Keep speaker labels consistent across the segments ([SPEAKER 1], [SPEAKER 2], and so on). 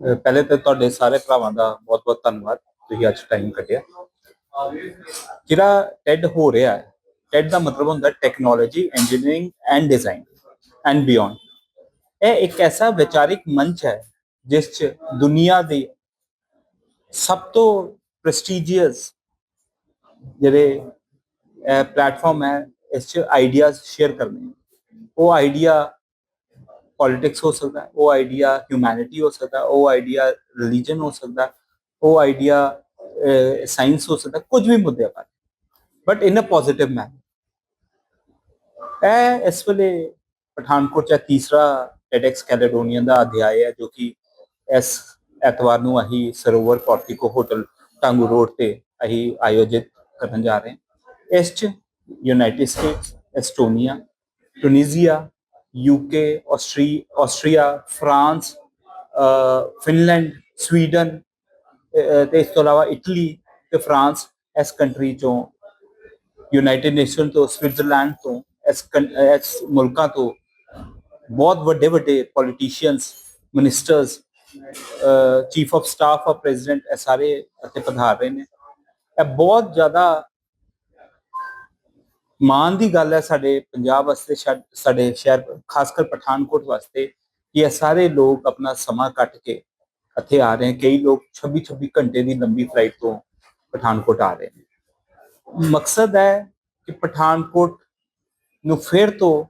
[SPEAKER 1] ਪਹਿਲੇ ਤਾਂ ਤੁਹਾਡੇ ਸਾਰੇ ਭਰਾਵਾਂ ਦਾ ਬਹੁਤ-ਬਹੁਤ ਧੰਨਵਾਦ, ਤੁਸੀਂ ਅੱਜ ਟਾਈਮ ਕੱਢਿਆ। ਜਿਹੜਾ ਟੈਡ ਹੋ ਰਿਹਾ ਹੈ ਟੈਡ ਦਾ ਮਤਲਬ ਹੁੰਦਾ technology engineering and design and beyond ਇਹ ਇੱਕ ਐਸਾ ਵਿਚਾਰਿਕ ਮੰਚ ਹੈ, ਜਿਸ 'ਚ ਦੁਨੀਆ ਦੇ ਸਭ ਤੋਂ ਪ੍ਰੈਸਟੀਜੀਅਸ ਜਿਹੜੇ ਪਲੇਟਫਾਰਮ ਹੈ, ਇਸ 'ਚ ਆਈਡੀਆਜ਼ ਸ਼ੇਅਰ ਕਰਨੇ। ਉਹ ਆਈਡੀਆ ਪੋਲਿਟਿਕਸ ਹੋ ਸਕਦਾ ਹੈ, ਉਹ ਆਈਡੀਆ ਹਿਊਮੈਨਿਟੀ ਹੋ ਸਕਦਾ, ਉਹ ਆਈਡੀਆ ਰਿਲੀਜਨ ਹੋ ਸਕਦਾ, ਉਹ ਆਈਡੀਆ ਸਾਇੰਸ ਹੋ ਸਕਦਾ, ਕੁਝ ਵੀ ਮੁੱਦੇ ਪਰ ਬਟ ਇਨ ਅ ਪੋਜ਼ਿਟਿਵ ਮੈਨ ਇਹ ਇਸ ਵੇਲੇ ਪਠਾਨਕੋਟ ਚ ਤੀਸਰਾ ਟੈਡੈਕਸ ਕੈਲੇਡੋਨੀਅਨ ਦਾ ਅਧਿਆਇ ਹੈ, ਜੋ ਕਿ ਇਸ ਐਤਵਾਰ ਨੂੰ ਅਸੀਂ ਸਰੋਵਰ ਪੋਰਟਿਕੋ ਹੋਟਲ ਟਾਂਗੂ ਰੋਡ ਤੇ ਅਸੀਂ ਆਯੋਜਿਤ ਕਰਨ ਜਾ ਰਹੇ ਹਾਂ। ਇਸ ਚ United States Estonia Tunisia UK ਆਸਟਰੀ Austria France Finland Sweden ਅਹ, ਤੇ ਇਸ ਤੋਂ ਇਲਾਵਾ ਇਟਲੀ ਤੇ ਫਰਾਂਸ ਇਸ ਕੰਟਰੀ ਚੋਂ ਯੂਨਾਈਟਿਡ ਨੇਸ਼ਨ ਤੋਂ ਸਵਿਟਜ਼ਰਲੈਂਡ ਤੋਂ ਇਸ ਕੰ- ਇਸ ਮੁਲਕਾਂ ਤੋਂ ਬਹੁਤ ਵੱਡੇ ਵੱਡੇ politicians ministers chief of staff of president ਇਹ ਸਾਰੇ ਇੱਥੇ ਪਧਾਰ ਰਹੇ ਨੇ। ਇਹ ਬਹੁਤ ਜ਼ਿਆਦਾ ਮਾਣ ਦੀ ਗੱਲ ਹੈ ਸਾਡੇ ਪੰਜਾਬ ਵਾਸਤੇ, ਸ਼ਾ- ਸਾਡੇ ਸ਼ਹਿਰ ਖਾਸ ਕਰ ਪਠਾਨਕੋਟ ਵਾਸਤੇ, ਕਿ ਇਹ ਸਾਰੇ ਲੋਕ ਆਪਣਾ ਸਮਾਂ ਕੱਟ ਕੇ ਇੱਥੇ ਆ ਰਹੇ ਹਨ ਕਈ ਲੋਕ 26 26 ਘੰਟੇ ਦੀ ਲੰਬੀ ਫਲਾਈਟ ਤੋਂ ਪਠਾਨਕੋਟ ਆ ਰਹੇ ਨੇ। ਮਕਸਦ ਹੈ ਕਿ ਪਠਾਨਕੋਟ ਨੂੰ ਫਿਰ ਤੋਂ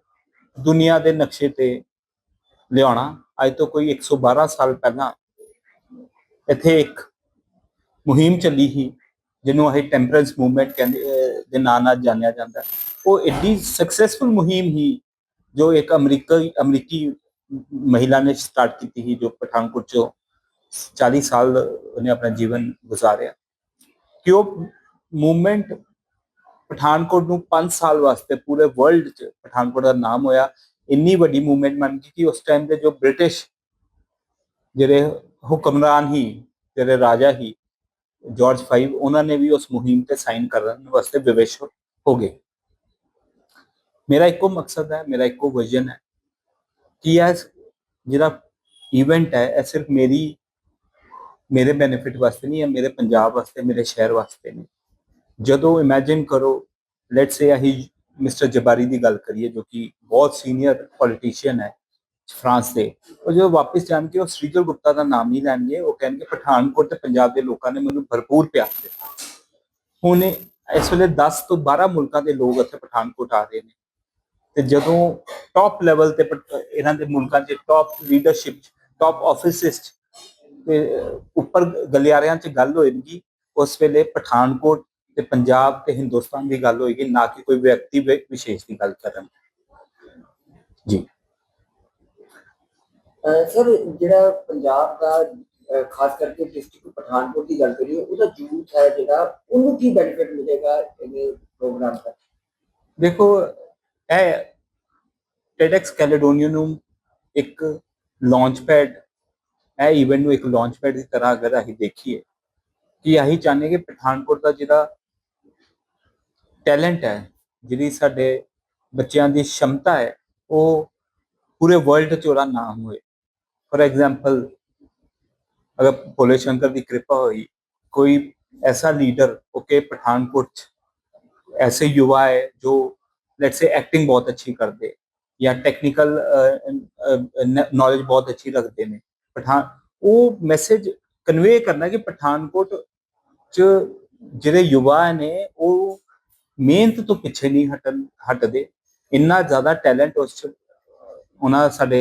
[SPEAKER 1] ਦੁਨੀਆ ਦੇ ਨਕਸ਼ੇ ਤੇ ਲਿਆਉਣਾ। ਅੱਜ ਤੋਂ ਕੋਈ 112 ਸਾਲ ਪਹਿਲਾਂ ਇੱਥੇ ਇੱਕ ਮੁਹਿੰਮ ਚੱਲੀ ਸੀ ਜਿਹਨੂੰ ਅਸੀਂ ਟੈਂਪਰੈਂਸ ਮੂਵਮੈਂਟ ਕਹਿੰਦੇ ਦੇ ਨਾਂ ਨਾਲ ਜਾਣਿਆ ਜਾਂਦਾ। ਉਹ ਐਡੀ ਸਕਸੈਸਫੁਲ ਮੁਹਿੰਮ ਹੀ ਜੋ ਇੱਕ ਅਮਰੀਕੀ ਅਮਰੀਕੀ ਮਹਿਲਾ ਨੇ ਸਟਾਰਟ ਕੀਤੀ ਸੀ, ਜੋ ਪਠਾਨਕੋਟ ਚੋਂ 40 ਸਾਲ ਉਹਨੇ ਆਪਣਾ ਜੀਵਨ ਗੁਜ਼ਾਰਿਆ। ਕਿ ਉਹ ਮੂਵਮੈਂਟ ਪਠਾਨਕੋਟ ਨੂੰ 5 ਸਾਲ ਵਾਸਤੇ ਪੂਰੇ ਵਰਲਡ 'ਚ ਪਠਾਨਕੋਟ ਦਾ ਨਾਮ ਹੋਇਆ। ਇੰਨੀ ਵੱਡੀ ਮੂਵਮੈਂਟ ਬਣ ਗਈ ਕਿ ਉਸ ਟਾਈਮ ਦੇ ਜੋ ਬ੍ਰਿਟਿਸ਼ ਜਿਹੜੇ ਹੁਕਮਰਾਨ ਹੀ, ਜਿਹੜੇ ਰਾਜਾ ਹੀ ਜਾਰਜ 5 ਉਹਨਾਂ ਨੇ ਵੀ ਉਸ ਮੁਹਿੰਮ ਤੇ ਸਾਈਨ ਕਰਨ ਵਾਸਤੇ ਵਿਵਸ਼ ਹੋ ਗਏ। ਮੇਰਾ ਇੱਕੋ ਮਕਸਦ ਹੈ, ਮੇਰਾ ਇੱਕੋ ਵਿਜ਼ਨ ਹੈ। ਕਿ ਇਹ ਜਿਹੜਾ ਇਵੈਂਟ ਹੈ, ਇਹ ਸਿਰਫ ਮੇਰੀ, ਮੇਰੇ ਬੈਨੀਫਿਟ ਵਾਸਤੇ ਨਹੀਂ ਹੈ, ਮੇਰੇ ਪੰਜਾਬ ਵਾਸਤੇ, ਮੇਰੇ ਸ਼ਹਿਰ ਵਾਸਤੇ ਨਹੀਂ। ਜਦੋਂ ਇਮੇਜਿਨ ਕਰੋ ਲੈਟਸ ਸੇ ਅਸੀਂ ਮਿਸਟਰ ਜਬਾਰੀ ਦੀ ਗੱਲ ਕਰੀਏ, ਜੋ ਕਿ ਬਹੁਤ ਸੀਨੀਅਰ ਪੋਲੀਟੀਸ਼ੀਅਨ ਹੈ ਫਰਾਂਸ ਦੇ। ਉਹ ਜਦੋਂ ਵਾਪਸ ਜਾਣਗੇ, ਉਹ ਸ੍ਰੀਜਲ ਗੁਪਤਾ ਦਾ ਨਾਮ ਨਹੀਂ ਲੈਣਗੇ। ਉਹ ਕਹਿਣਗੇ, ਪਠਾਨਕੋਟ ਤੇ ਪੰਜਾਬ ਦੇ ਲੋਕਾਂ ਨੇ ਮੈਨੂੰ ਭਰਪੂਰ ਪਿਆਰ ਦਿੱਤਾ। ਹੁਣ ਇਸ ਵੇਲੇ 10 ਤੋਂ 12 ਮੁਲਕਾਂ ਦੇ ਲੋਕ ਇੱਥੇ ਪਠਾਨਕੋਟ ਆ ਰਹੇ ਨੇ। ਤੇ ਜਦੋਂ ਟਾਪ ਲੈਵਲ ਤੇ ਇਹਨਾਂ ਦੇ ਮੁਲਕਾਂ 'ਚ ਟਾਪ ਲੀਡਰਸ਼ਿਪ ਟਾਪ ਆਫਿਸਿਸ ਤੇ ਉੱਪਰ ਗਲਿਆਰਿਆਂ 'ਚ ਗੱਲ ਹੋਏਗੀ, ਉਸ ਵੇਲੇ ਪਠਾਨਕੋਟ ਤੇ ਪੰਜਾਬ ਤੇ ਹਿੰਦੁਸਤਾਨ ਦੀ ਗੱਲ ਹੋਏਗੀ, ਨਾ ਕਿ ਕੋਈ ਵਿਅਕਤੀ ਵਿ- ਵਿਸ਼ੇਸ਼ ਦੀ ਗੱਲ ਕਰਨ। ਜੀ।
[SPEAKER 2] ਸਰ, ਜਿਹੜਾ ਪੰਜਾਬ ਦਾ ਖਾਸ ਕਰਕੇ ਡਿਸਟ੍ਰਿਕਟ ਪਠਾਨਕੋਟ ਦੀ ਗੱਲ ਕਰੀਏ, ਉਹਦਾ ਯੂਥ ਹੈ ਜਿਹੜਾ, ਉਹਨੂੰ ਕੀ ਬੈਨੀਫਿਟ ਮਿਲੇਗਾ ਇਹ ਪ੍ਰੋਗਰਾਮ ਦਾ?
[SPEAKER 1] ਦੇਖੋ, ਇਹ ਟੈਡੈਕਸ ਕੈਲੇਡੋਨੀਆ ਨੂੰ ਇੱਕ ਲਾਂਚ ਪੈਡ ਇਹ ਇਵੈਂਟ ਨੂੰ ਇੱਕ ਲਾਂਚ ਪੈਡ ਦੀ ਤਰ੍ਹਾਂ ਅਗਰ ਅਸੀਂ ਦੇਖੀਏ, ਕਿ ਅਸੀਂ ਚਾਹੁੰਦੇ ਕਿ ਪਠਾਨਕੋਟ ਦਾ ਜਿਹੜਾ ਟੈਲੈਂਟ ਹੈ, ਜਿਹੜੀ ਸਾਡੇ ਬੱਚਿਆਂ ਦੀ ਸ਼ਮਤਾ ਹੈ, ਉਹ ਪੂਰੇ ਵਰਲਡ 'ਚ ਉਹਦਾ ਨਾਮ ਹੋਏ। ਫੋਰ ਐਗਜ਼ਾਮਪਲ ਅਗਰ ਭੋਲੇ ਸ਼ੰਕਰ ਦੀ ਕਿਰਪਾ ਹੋਈ, ਕੋਈ ਐਸਾ ਲੀਡਰ ओके पठानकोट ऐसे युवा है जो लेट से एक्टिंग बहुत अच्छी कर दे या टेक्निकल नॉलेज बहुत अच्छी रखते ने पठान ਉਹ ਮੈਸੇਜ ਕਨਵੇ ਕਰਨਾ ਕਿ ਪਠਾਨਕੋਟ ਚ ਜਿਹੜੇ ਯੁਵਾ ਨੇ, ਉਹ ਮਿਹਨਤ ਤੋਂ ਪਿੱਛੇ ਨਹੀਂ ਹਟਣ, ਹਟਦੇ, ਇੰਨਾ ਜ਼ਿਆਦਾ ਟੈਲੈਂਟ ਉਸ ਚ ਉਹਨਾਂ ਸਾਡੇ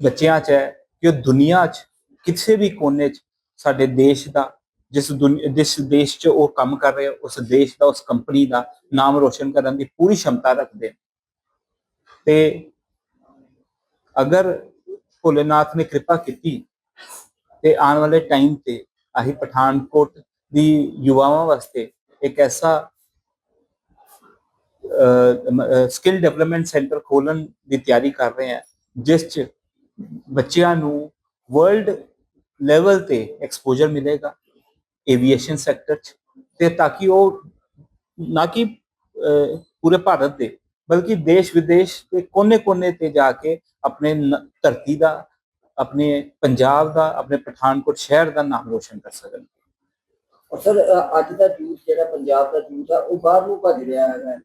[SPEAKER 1] ਬੱਚਿਆਂ ਚ ਹੈ ਕਿ ਉਹ ਦੁਨੀਆ ਚ, ਕਿਸੇ ਵੀ ਕੋਨੇ ਚ ਸਾਡੇ ਦੇਸ਼ ਦਾ, ਜਿਸ ਦੁਨ- ਜਿਸ ਦੇਸ਼ 'ਚ ਉਹ ਕੰਮ ਕਰ ਰਹੇ ਉਸ ਦੇਸ਼ ਦਾ, ਉਸ ਕੰਪਨੀ ਦਾ ਨਾਮ ਰੋਸ਼ਨ ਕਰਨ ਦੀ ਪੂਰੀ ਸ਼ਮਤਾ ਰੱਖਦੇ ਨੇ ਤੇ ਅਗਰ ਭੋਲੇਨਾਥ ਨੇ ਕਿਰਪਾ ਕੀਤੀ, ਤੇ ਆਉਣ ਵਾਲੇ ਟਾਈਮ ਤੇ ਅਸੀਂ ਪਠਾਨਕੋਟ ਦੀ ਯੁਵਾਵਾਂ ਵਾਸਤੇ ਇੱਕ ਐਸਾ ਸਕਿੱਲ ਡਿਵੈਲਪਮੈਂਟ ਸੈਂਟਰ ਖੋਲਣ ਦੀ ਤਿਆਰੀ ਕਰ ਰਹੇ ਹਾਂ ਜਿਸ 'ਚ ਬੱਚਿਆਂ ਨੂੰ ਵਰਲਡ ਲੈਵਲ ਤੇ ਐਕਸਪੋਜ਼ਰ ਮਿਲੇਗਾ ਏਵੀਏਸ਼ਨ ਸੈਕਟਰ 'ਚ, ਤੇ ਤਾਂ ਕਿ ਉਹ ਨਾ ਕਿ ਪੂਰੇ ਭਾਰਤ ਦੇ, ਬਲਕਿ ਦੇਸ਼ ਵਿਦੇਸ਼ ਦੇ ਕੋਨੇ-ਕੋਨੇ ਤੇ ਜਾ ਕੇ ਆਪਣੇ ਧਰਤੀ ਦਾ, ਆਪਣੇ ਪੰਜਾਬ ਦਾ, ਆਪਣੇ ਪਠਾਨਕੋਟ ਸ਼ਹਿਰ ਦਾ ਨਾਮ ਰੋਸ਼ਨ ਕਰ ਸਕਣ।
[SPEAKER 2] ਸਰ ਅੱਜ ਦਾ ਯੂਥ ਜਿਹੜਾ ਪੰਜਾਬ ਦਾ ਯੂਥ ਆ, ਉਹ ਬਾਹਰ ਨੂੰ ਭੱਜ ਰਿਹਾ ਹੈ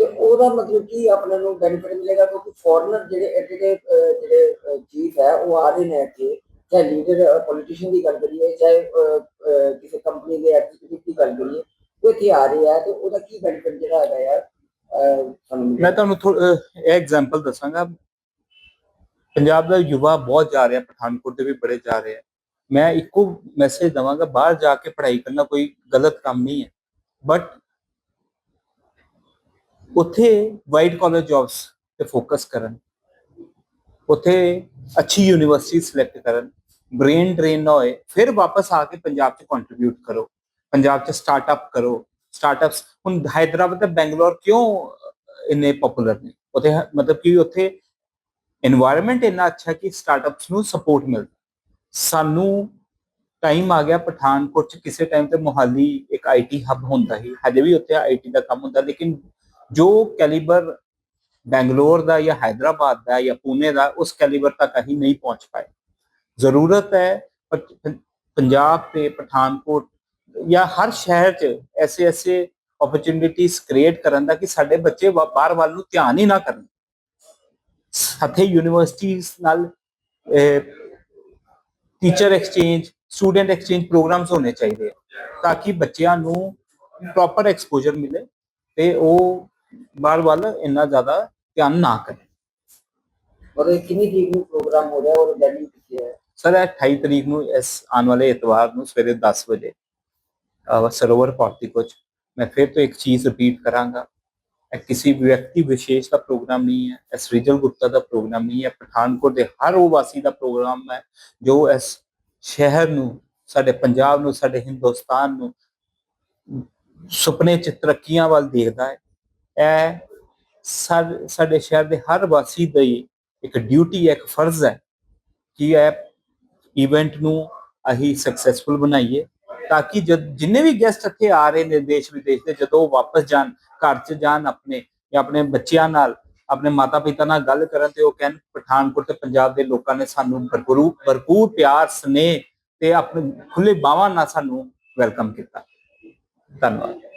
[SPEAKER 2] ਤੇ ਉਹਦਾ ਮਤਲਬ ਕੀ ਆਪਣੇ ਨੂੰ ਬੈਨੀਫਿਟ ਮਿਲੇਗਾ ਕਿਉਂਕਿ ਫੋਰਨਰ ਜਿਹੜੇ ਇੱਥੇ ਦੇ ਅ, ਜਿਹੜੇ ਚੀਫ ਹੈ ਉਹ ਆ ਰਹੇ ਨੇ ਇੱਥੇ। ਚਾਹੇ ਲੀਡਰ ਪੋਲੀਟੀਸ਼ੀਅਨ ਦੀ ਗੱਲ ਕਰੀਏ ਚਾਹੇ ਅ, ਅ, ਕਿਸੇ ਕੰਪਨੀ ਦੇ ਐਗਜ਼ੀਕਿਊਟਿਵ ਦੀ ਗੱਲ ਕਰੀਏ ਉਹ ਇੱਥੇ ਆ ਰਹੇ ਆ ਤੇ ਉਹਦਾ ਕੀ ਬੈਨੀਫਿਟ ਜਿਹੜਾ ਹੈਗਾ ਯਾਰ ਅ, ਸਾਨੂੰ
[SPEAKER 1] ਮੈਂ
[SPEAKER 2] ਮਿਲੇਗਾ?
[SPEAKER 1] ਤੁਹਾਨੂੰ ਥੋ- ਅਹ ਇਹ ਐਗਜ਼ਾਮਪਲ ਦੱਸਾਂਗਾ। ਪੰਜਾਬ ਦਾ ਯੁਵਾ ਬਹੁਤ ਜਾ ਰਿਹਾ ਪਠਾਨਕੋਟ ਦੇ ਵੀ ਬੜੇ ਜਾ ਰਹੇ ਆ। ਮੈਂ ਇੱਕੋ ਮੈਸੇਜ ਦਵਾਂਗਾ ਬਾਹਰ ਜਾ ਕੇ ਪੜ੍ਹਾਈ ਕਰਨਾ ਕੋਈ ਗਲਤ ਕੰਮ ਨਹੀਂ ਹੈ। ਬਟ ਉੱਥੇ ਵਾਈਟ ਕਾਲਰ ਜੌਬਸ ਤੇ ਫੋਕਸ ਕਰਨ, ਉੱਥੇ ਅੱਛੀ ਯੂਨੀਵਰਸਿਟੀ ਸਿਲੈਕਟ ਕਰਨ ਬ੍ਰੇਨ ਡਰੇਨ ਨਾ ਹੋਏ, ਫਿਰ ਵਾਪਸ ਆ ਕੇ ਪੰਜਾਬ 'ਚ ਕੰਟਰੀਬਿਊਟ ਕਰੋ, ਪੰਜਾਬ 'ਚ ਸਟਾਰਟਅਪ ਕਰੋ ਸਟਾਰਟਅਪਸ ਹੁਣ ਹైదరాబాద్ ਤੇ ਬੈਂਗਲੌਰ ਕਿਉਂ ਇੰਨੇ ਪਪੂਲਰ ਨੇ? ਉੱਥੇ ਮਤਲਬ ਕਿ ਉੱਥੇ এনवायरमेंट ਇੰਨਾ ਅੱਛਾ ਕਿ ਸਟਾਰਟਅਪਸ ਨੂੰ ਸਪੋਰਟ ਮਿਲਦਾ। ਸਾਨੂੰ ਟਾਈਮ ਆ ਗਿਆ ਪਠਾਨਕੋਟ ਚ ਕਿਸੇ ਟਾਈਮ ਤੇ ਮੁਹਾਲੀ ਇੱਕ ਆਈਟੀ ਹੱਬ ਹੁੰਦਾ ਸੀ, ਹਜੇ ਵੀ ਉੱਥੇ ਆਈਟੀ ਦਾ ਕੰਮ ਹੁੰਦਾ, ਲੇਕਿਨ जो कैलिबर बेंगलोर का या हैदराबाद का या पुणे का उस कैलिबर तक अं नहीं पहुंच पाए जरूरत है पंजाब से पठानकोट ਜਾਂ ਹਰ ਸ਼ਹਿਰ 'ਚ ਐਸੇ ਐਸੇ ਓਪਰਚ्युनिटीज ਕ੍ਰੀਏਟ ਕਰਨ ਦਾ ਕਿ ਸਾਡੇ ਬੱਚੇ ਬਾਹਰ ਵੱਲ ਨੂੰ ਧਿਆਨ ਹੀ ਨਾ ਕਰਨ। ਸਾਥੇ ਯੂਨੀਵਰਸਿਟੀਆਂ ਨਾਲ teacher exchange student exchange programs ਹੋਣੇ ਚਾਹੀਦੇ ਆ, ਤਾਂ ਕਿ ਬੱਚਿਆਂ ਨੂੰ ਪ੍ਰੋਪਰ ਐਕਸਪੋਜ਼ਰ ਮਿਲੇ ਤੇ ਉਹ ਬਾਹਰ ਵੱਲ ਇੰਨਾ ਜ਼ਿਆਦਾ ਧਿਆਨ ਨਾ ਕਰੇ।
[SPEAKER 2] ਔਰ ਕਿੰਨੀ ਤਰੀਕ ਨੂੰ ਪ੍ਰੋਗਰਾਮ ਹੋ ਰਿਹਾ ਔਰ ਵੈਨਿਊ ਕਿੱਥੇ ਹੈ?
[SPEAKER 1] ਸਰ ਇਹ 28 ਤਰੀਕ ਨੂੰ ਇਸ ਆਉਣ ਵਾਲੇ ਇਤਵਾਰ ਨੂੰ ਸਵੇਰੇ 10 ਵਜੇ ਸਰੋਵਰ ਪਾਰਟੀਕੋ ਚ ਮੈਂ ਫਿਰ ਤੋਂ ਇੱਕ ਚੀਜ਼ ਰਿਪੀਟ ਕਰਾਂਗਾ। ਇਹ ਕਿਸੇ ਵਿਅਕਤੀ ਵਿਸ਼ੇਸ਼ ਦਾ ਪ੍ਰੋਗਰਾਮ ਨਹੀਂ ਹੈ ਇਹ ਸ੍ਰੀਜਲ ਗੁਪਤਾ ਦਾ ਪ੍ਰੋਗਰਾਮ ਨਹੀਂ ਹੈ ਪਠਾਨਕੋਟ ਦੇ ਹਰ ਉਹ ਵਾਸੀ ਦਾ ਪ੍ਰੋਗਰਾਮ ਹੈ ਜੋ ਇਸ ਸ਼ਹਿਰ ਨੂੰ ਸਾਡੇ ਪੰਜਾਬ ਨੂੰ ਸਾਡੇ ਹਿੰਦੁਸਤਾਨ ਨੂੰ ਸੁਪਨੇ ਚ ਤਰੱਕੀਆਂ ਵੱਲ ਦੇਖਦਾ ਹੈ। ਇਹ ਸਾ- ਸਾਡੇ ਸ਼ਹਿਰ ਦੇ ਹਰ ਵਾਸੀ ਦੀ ਇੱਕ ਡਿਊਟੀ ਹੈ ਇੱਕ ਫਰਜ਼ ਹੈ ਕਿ ਇਹ ਇਵੈਂਟ ਨੂੰ ਅਸੀਂ ਸਕਸੈਸਫੁਲ ਬਣਾਈਏ ਤਾਂ ਕਿ ਜਦ ਜਿੰਨੇ ਵੀ ਗੈਸਟ ਇੱਥੇ ਆ ਰਹੇ ਨੇ ਦੇਸ਼ ਵਿਦੇਸ਼ ਦੇ, ਜਦੋਂ ਉਹ ਵਾਪਸ ਜਾਣ, ਘਰ 'ਚ ਜਾਣ ਆਪਣੇ ਜਾਂ ਆਪਣੇ ਬੱਚਿਆਂ ਨਾਲ, ਆਪਣੇ ਮਾਤਾ ਪਿਤਾ ਨਾਲ ਗੱਲ ਕਰਨ ਤੇ ਉਹ ਕਹਿਣ, ਪਠਾਨਕੋਟ ਤੇ ਪੰਜਾਬ ਦੇ ਲੋਕਾਂ ਨੇ ਸਾਨੂੰ ਭਰਪੂਰ ਭਰਪੂਰ ਪਿਆਰ, ਸਨੇਹ ਤੇ ਆਪਣੇ ਖੁੱਲੇ ਬਾਹਾਂ ਨਾਲ ਸਾਨੂੰ ਵੈਲਕਮ ਕੀਤਾ। ਧੰਨਵਾਦ।